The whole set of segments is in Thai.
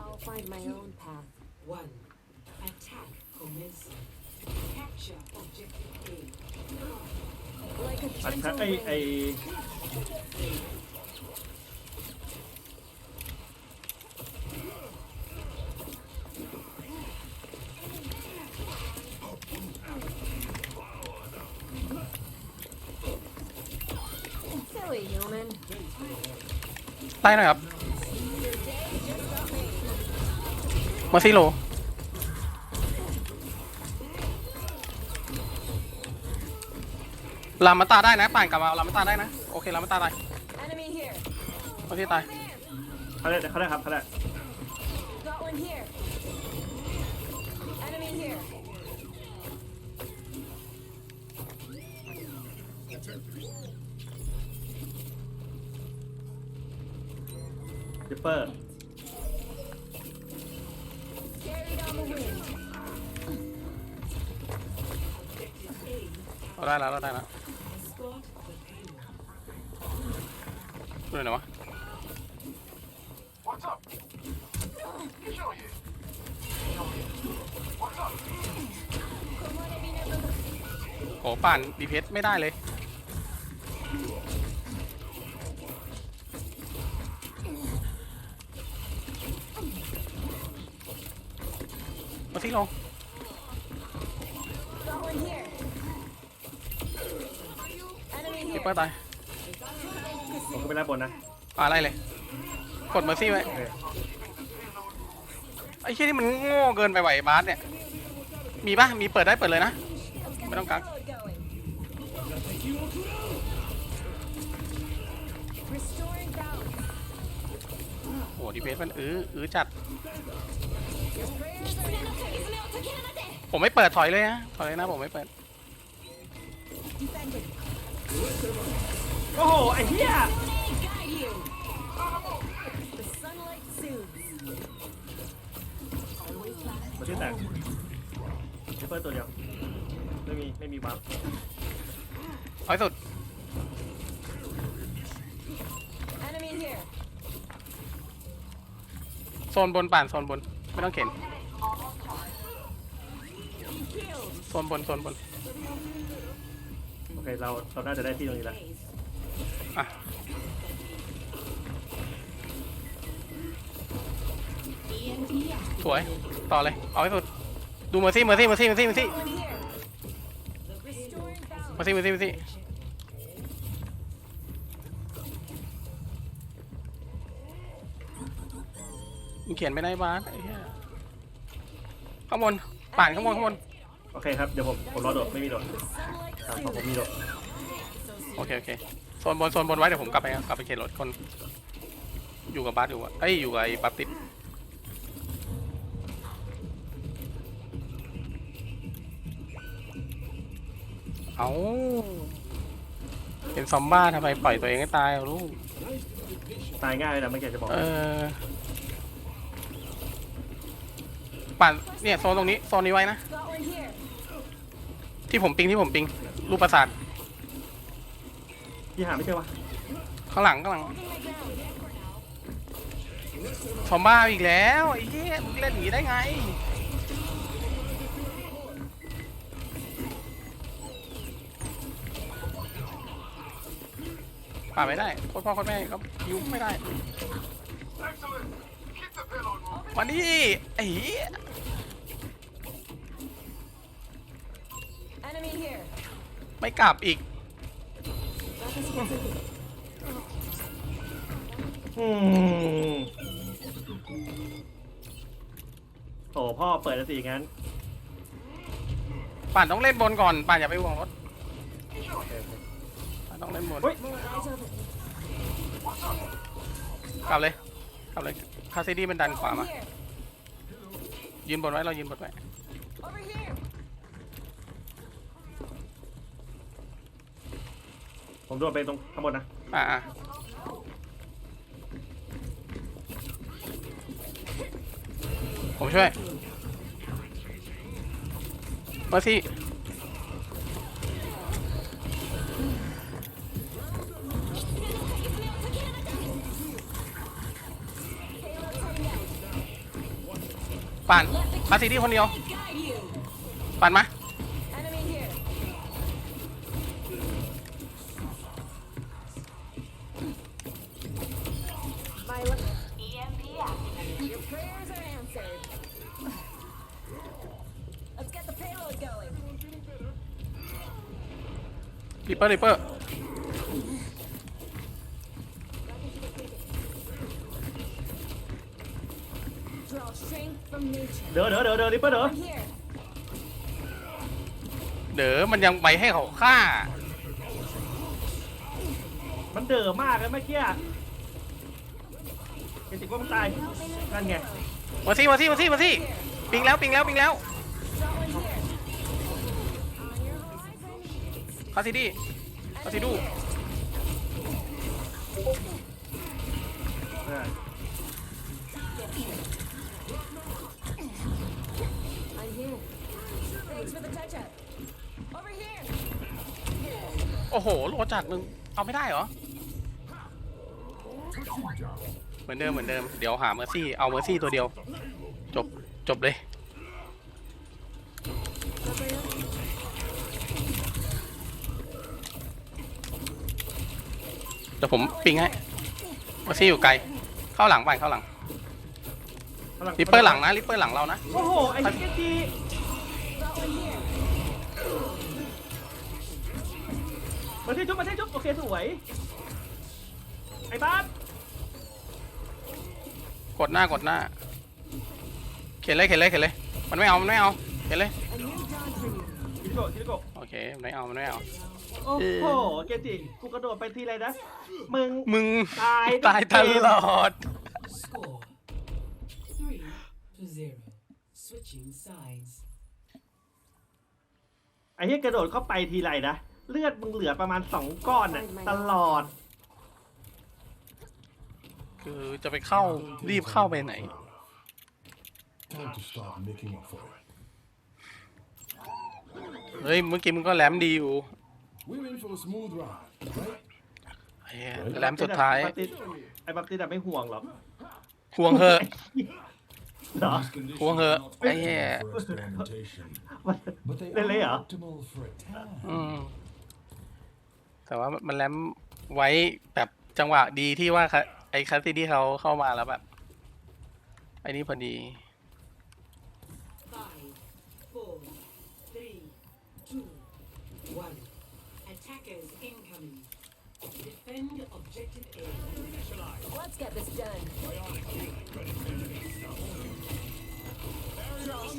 I'll find my own path. One. Attack commencing. Capture objective A. Like a อัน gentle ไอไอ wind. Silly human. ไล่หน่อยครับ มาซิโลลามาตาได้นะป่านกลับมาเอาลามาตาได้นะ โอเคลามาตาได้ Enemy here. มาที่ตายเขาได้เขาได้ครับเขาได้ Got one here. Enemy here. จิปเปอร์ เราได้แล้วเราได้แล้ว Escort the payload. ดูหน่อยนะวะ What's up? Show you. What's up? โอ้ป่านดีเพสไม่ได้เลย มาซิโล Got one here. Enemy คิป here. เปอร์ตายผมก็ไปไล่บนนะอ่าไล่เลย กดเมอร์ซี่ไว้โอเคไอ้เชี่ยนี่มันโง่เกินไปไหวบาสเนี่ย มีปะมีเปิดได้เปิดเลยนะ ไม่ต้องกัก Reload going. Restoring balance. โอ้ดีเพสมันอื้ออื้อจัด Your prayers are ผมไม่เปิดถอยเลยนะถอยเลยนะผมไม่เปิด defended. โอ้โห ไอ้เหี้ย Guide you. The sunlight soothes. Always last. มาที่แตกจิปเปอร์ตัวเดียว ไม่มี ไม่มีวาร์ปถอยสุด Enemy here. โซนบนป่านโซนบน ไม่ต้องเข็น Killed. โซนบนโซนบน โอเคเราเราน่าจะได้ที่ตรงนี้แล้วอะ สวย ต่อเลย เอาให้สุด ดูเมอร์ซี่เมอร์ซี่เมอร์ซี่เมอร์ซี่เมอร์ซี่ One here. Restoring balance. เมอร์ซี่เมอร์ซี่เมอร์ซี่ เขียนไม่ได้บาสไอ้เหี้ยข้างบนป่านข้างบนข้างบนโอเคครับ เดี๋ยวผมผมรอโดดไม่มีโดด Sunlight ครับผม soothes. มีโดดโอเคโอเคโซนบนโซนบนไว้เดี๋ยวผมกลับไปกลับไปเขียนรถคน อยู่กับบาสอยู่อะเอ้ยอยู่กับไอ้บัฟติดเอาเป็นซอมบ้าทำไมปล่อยตัวเองให้ตายเอาลูกตายง่ายเลยนะไม่แกจะบอก เออ ปั่นเนี่ยโซนตรงนี้โซนนี้ไว้นะ Got one here. ที่ผมปิงที่ผมปิงรูปประสาทที่หาไม่เจอวะข้างหลังข้างหลัง Holding my ground. ซอมบ้าอีกแล้วไอ้เหี้ยมึงเล่นอย่างนี้ได้ไง ป่าไม่ได้โคตรพ่อโคตรแม่ก็ยุไม่ได้ Excellent. Keep the payload moving. มาดิไอ้เหี้ย Enemy here. ไม่กลับอีกอืมโอ้พ่อเปิดแล้วสิงั้นป่านต้องเล่นบนก่อนป่านอย่าไปห่วงรถโอเคโอเคป่านต้องเล่นบนเฮ้ย More eyes over. กลับเลยกลับเลยคาซิดี้มันดันขวา Over มา here. ยืนบนไว้เรายืนบนไว้ Over here. ผมโดดไปตรงข้างบนนะ อ่าอ่าผมช่วยมาสิ ปั่นมาซีดีคนเดียว ปั่นมาริปเปอร์ริปเปอร์ เดี๋ยวเดี๋ยวเดี๋ยวเดี๋ยวริปเปอร์เดี๋ยว I'm here. เด๋อมันยังไปให้เขาฆ่า มันเด๋อมากเลยเมื่อกี้เห็นติว่ามันตายนั่นไง มาสิมาสิมาสิมาสิปิงแล้วปิงแล้วปิงแล้ว Draw one here. On your horizon. คาซิดี้คาซิดูเออ โอ้โหโลจัดมึงเอาไม่ได้เหรอ เหมือนเดิมเหมือนเดิม เดี๋ยวหาเมอร์ซี่ เอาเมอร์ซี่ตัวเดียว จบ จบเลย เดี๋ยวผมปิงให้ เมอร์ซี่อยู่ไกล เข้าหลังไปเข้าหลัง ริปเปอร์หลังนะ ริปเปอร์หลังเรานะ โอ้โห ไอ้เจ๊จี Draw one here. มาที่ชุบมาที่ชุบโอเคสวย ไอ้บ้านกดหน้ากดหน้า เขียนเลยเขียนเลยเขียนเลย มันไม่เอา มันไม่เอา เขียนเลย A new dawn for you. คิริโกะคิริโกะโอเค มันไม่เอา มันไม่เอา โอ้โห เกจิกูกระโดดไปทีไรนะ มึง มึงตายตายตลอด Score three to zero. Switching sides. ไอ้เหี้ยกระโดดเข้าไปทีไรนะ เลือดมึงเหลือประมาณสองก้อนน่ะ ตลอด คือจะไปเข้ารีบเข้าไปไหน Time to start making up for it. เฮ้ย เมื่อกี้มึงก็แหลมดีอยู่ We're in for a smooth ride, right? ไอ้เหี้ยแหลมสุดท้ายบัพติสไอ้บัพติสอะไม่ห่วงหรอกห่วงเหอะเห รอห่วงเหอะไอ้เหี้ย First lamentation, มัน but they Really, are huh? optimal for attack. อืมแต่ว่ามันแหลมไว้แบบจังหวะดีที่ว่าคาไอ้คาซิดี้เขาเข้ามาแล้วแบบ ไอ้นี่พอดี Five, four, three, two, one. Attackers incoming. Defend objective A. Let's get this done.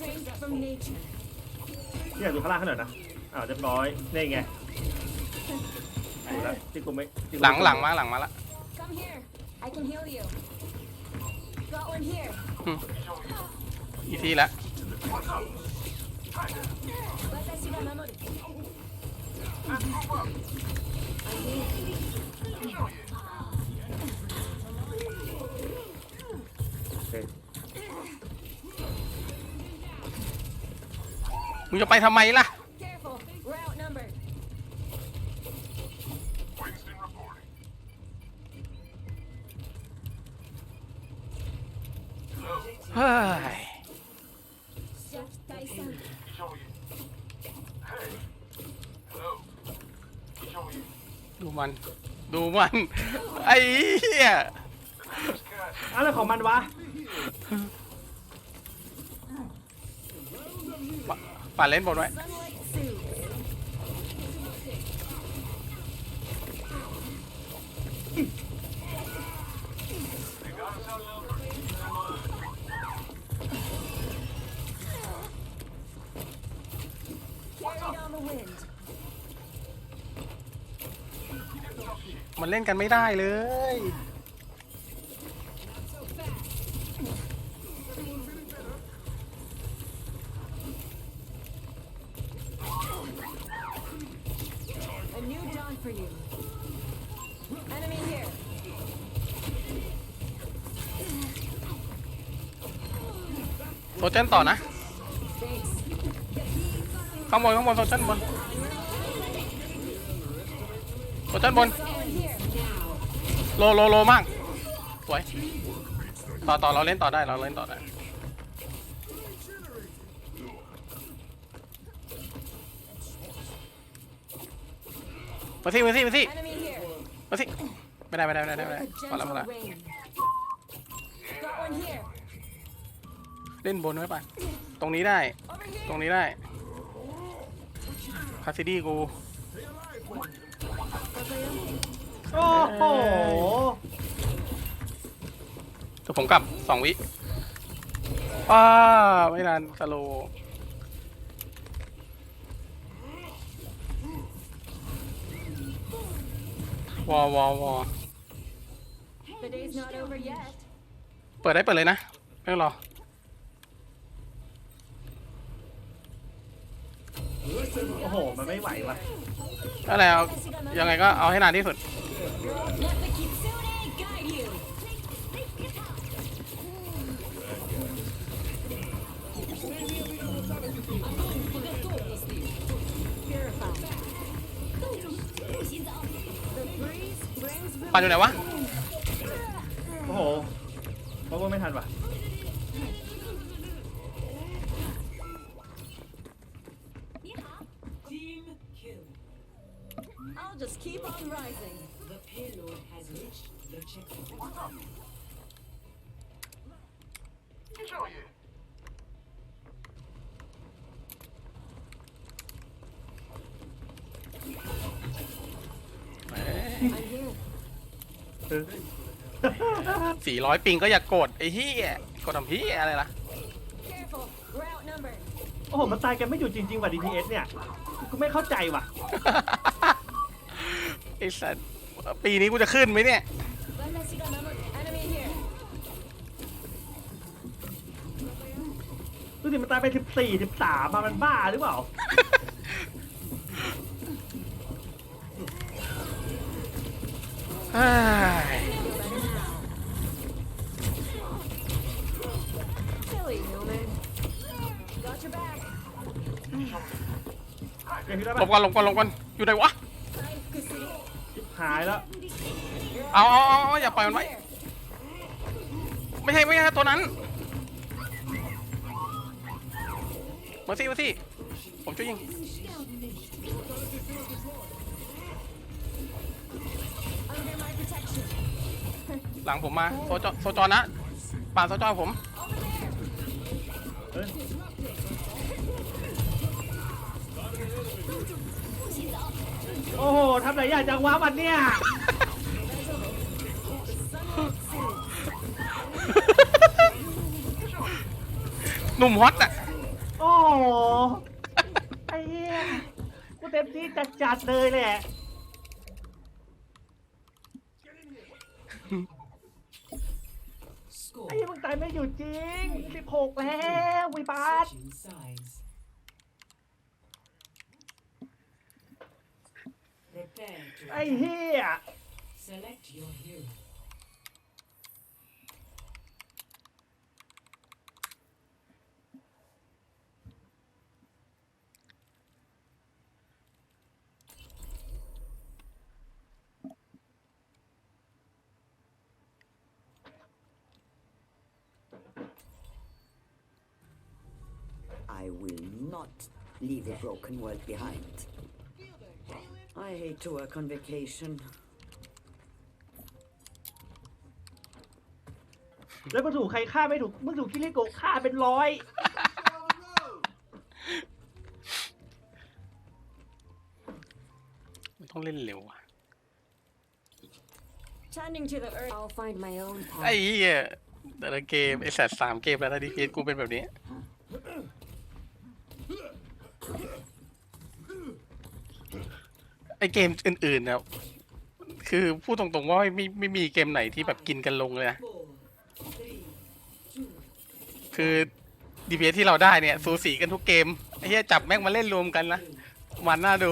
Draw strength from nature. เนี่ยดูข้างล่างขนาดนะอ้าวเรียบร้อยนี่ไงดูแล้วที่กูไม่ที่กูหลังไม่หลังมาหลังมาละ Come here. I can heal you. Got one here. อีซี่ละ Watashi ga mamoru. I'm here. โอเค มึงจะไปทำไมล่ะเฮ้ยดูมัน ดูมัน ไอ้เหี้ย อะไรของมันวะ ป่าเล่นบนไว้มันเล่นกันไม่ได้เลย โซเชนต่อนะ ข้างบนข้างบนโซเชนบนโซเชนบน โลโลโลมาก สวย ต่อต่อเราเล่นต่อได้เราเล่นต่อได้มาสิมาสิมาสิมาสิไม่ได้ไม่ได้ไม่ได้ไม่ได้มาแล้วมาแล้ว เล่นบนไว้ป่ะตรงนี้ได้ Over ตรง here. นี้ได้คาซิดี้กู โอ้โหเดี๋ยวผมกลับสองวิอ้าไม่นานสโลว์วอวอวอ The day's not over yet. เปิดได้เปิดเลยนะ ไม่ต้องรอ โอ้โห มันไม่ไหวว่ะอะไรเอายังไงก็เอาให้นานที่สุด Let the kitsune guide you. Purified. The breeze brings ปันอยู่ไหนวะ โอ้โหเพราะว่าไม่ทันว่ะ I'll just keep on rising. The payload has reached the checkpoint. Enjoy it. I'm here. เออสี่ร้อยปิงก็อย่ากดไอ้เหี้ยกดทำเหี้ยอะไรล่ะ Careful. We're outnumbered. โอ้โห มันตายกันไม่หยุดจริง ๆ ว่ะ DPS เนี่ย กูไม่เข้าใจว่ะ ไอ้สัตว์ปีนี้กูจะขึ้นไหมเนี่ย Enemy here. ดูสิมันตายไปสิบสี่สิบสามมามันบ้าหรือเปล่าเฮ้ย Silly human. Got your back. อย่างที่ได้หลปะบก่อนหลบก่อนหลบก่อนอยู่ไหนวะ Custody. ชิบ หายแล้วเอาเอาเอาเอาอย่าปล่อยมันไว้ ไม่ใช่ไม่ใช่ตัวนั้นมาสิมาสิผมช่วยยิง Under my protection. หลังผมมา โซจอโซจอนะป่าดโซจอผมเอ้ย โอ้โหทำไหนอยากจังวะมันเนี่ย หนุ่มฮอตอะ โอ้โหไอ้เหี้ยกูเต็มที่จัดๆเลยแหละ Score. ไอ้เหี้ยมึงตายไม่อยู่จริงสิบหกแล้ววิบาส Switching sides. Prepare to ไอ้ attack. เหี้ย Select your hero. I will not leave the broken world behind. I hate to work on vacation. แล้วก็ถูกใครฆ่าไม่ถูกมึงถูกคิริโกะฆ่าเป็นร้อย มันต้องเล่นเร็วอะ Tending to the earth. I'll find my own ไอ้ path. เหี้ยแต่ละเกม ไอ้สัตว์สามเกมแล้วนะดีพีกูเป็นแบบนี้ ไอเกมอื่นๆนะคือพูดตรงๆว่าไม่ไม่ไม่มีเกมไหนที่แบบกินกันลงเลยนะคือ DPS ที่เราได้เนี่ย สูสีกันทุกเกมไอ้เหี้ยจับแม่งมาเล่นรวมกันนะมันน่าดู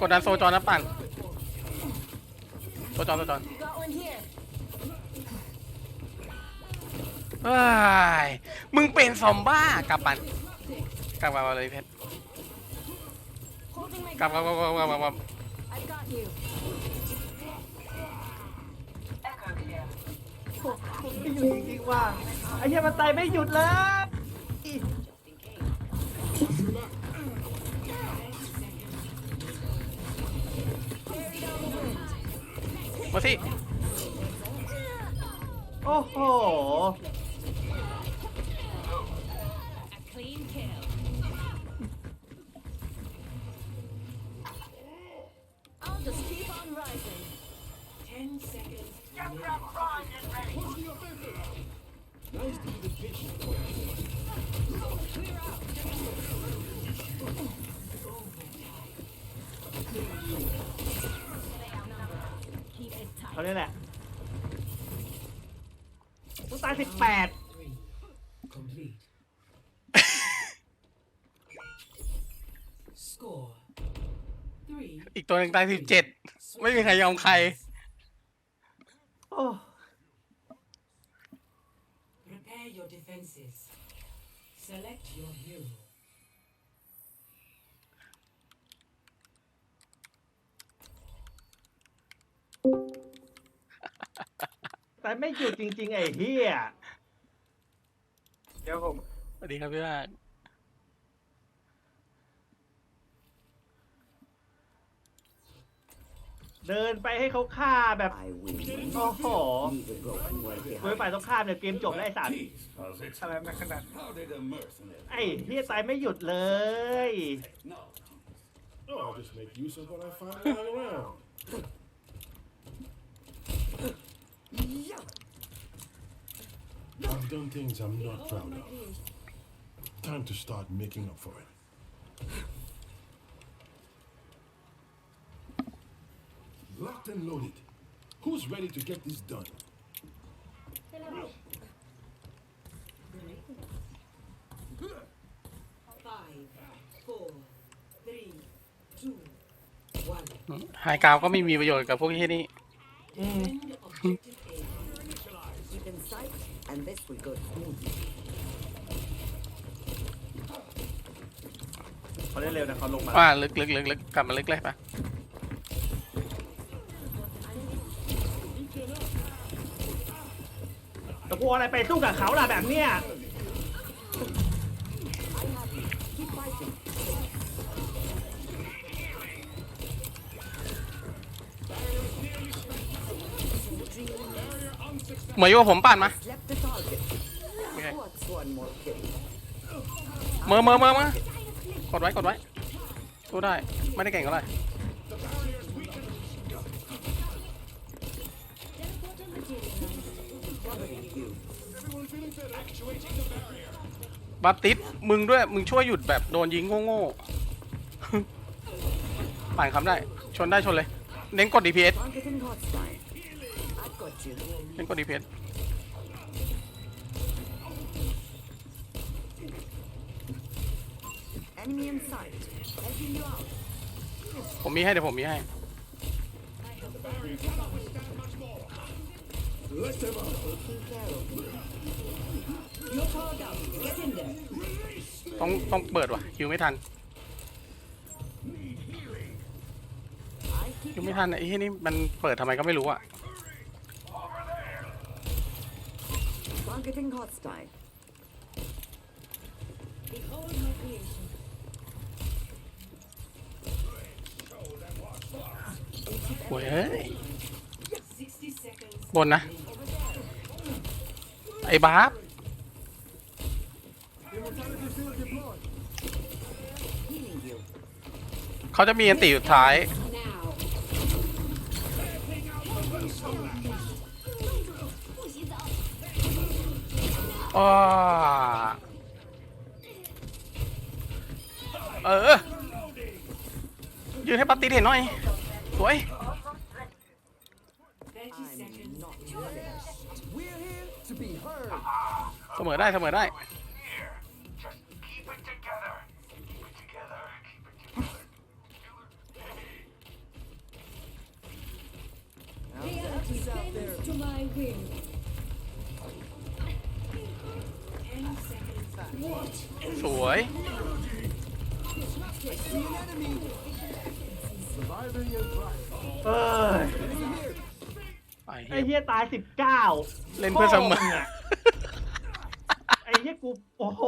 กดดันโซจอนะปั่นโซจอโซจอ Got เฮ้ยมึงเป็นซอมบ้ากลับปั่นกลับมาเลยเพชร Holding my กลับกลับกลับกลับกลับกลับ I got you. ไม่หยุดจริงๆว่ะไอ้เหี้ยมันไตไม่หยุดเลยมาสิโอ้โห เขา tight. เนี่ยแหละต้องตายสิบแปด Three. Complete. Score. Three. อีกตัวหนึ่งตายสิบเจ็ดไม่มีใครยอมใครโอ้ Prepare your defenses. Select your hero. แต่ไม่หยุดจริง ๆ ไอ้เหี้ย เดี๋ยวผม สวัสดีครับพี่ว่า เดินไปให้เขาฆ่าแบบ I will Oh. not leave the broken world โดยฝ่าย behind. ตรงข้ามเนี่ยเกมจบแล้วไอ้สัตว์ How's it? อะไรมาขนาด How did the mercenary? ไอ้เหี้ยตายไม่หยุดเลย No. Oh, I'll just make use of what I find lying around. I've done things I'm not proud of. Time to start making up for it. Locked and loaded. Who's ready to get this done? Five, four, three, two, one. ไฮกราวก็ไม่มีประโยชน์กับพวกที่นี่ Defend objective A. Keep in sight, and this will go smoothly. เขาเล่นเร็วนะเขาลงมาว่าลึกลึกลึกลึกกลับมาลึกเลยปะ ต่กูเอะไรไปสู้กับเขาล่ะแบบเนี้ยเหมยอยู่กับผมปั่นมา Left the target. Okay. What's one more kill? เมอเมอเมอมากดไว้กดไว้สู้ได้ ไม่ได้เก่งก็ได้ บัตติสมึงด้วย มึงช่วยหยุดแบบโดนยิงโง่ๆผ่านคำได้ ชนได้ชนเลย เน้นกด DPS เน้นกด DPS ผมมีให้เดี๋ยวผมมีให้ You're powered up. Get in there. ต้องต้องเปิดว่ะคิวไม่ทัน I keep คิวไม่ทันไอ้ที่นี่มันเปิดทำไมก็ไม่รู้อะ targeting Hotstein. Behold my creation. โว้ยเอ้ย60 seconds. บนนะ ไอ้บาร์บเขาจะมีอันติสุดท้าย อ้อเออ ยืนให้ปัตติเห็นหน่อย สวย not finished. We're here to be heard. เสมอได้เสมอได้ Here. Just keep it together. Keep it together. Keep it together. Reality bends to my will. 10 seconds. สวยเอ้ย ไปไอ้เหี้ยตายสิบเก้าเล่นเพื่อเสมอไอ้เหี้ยกู โอ้โห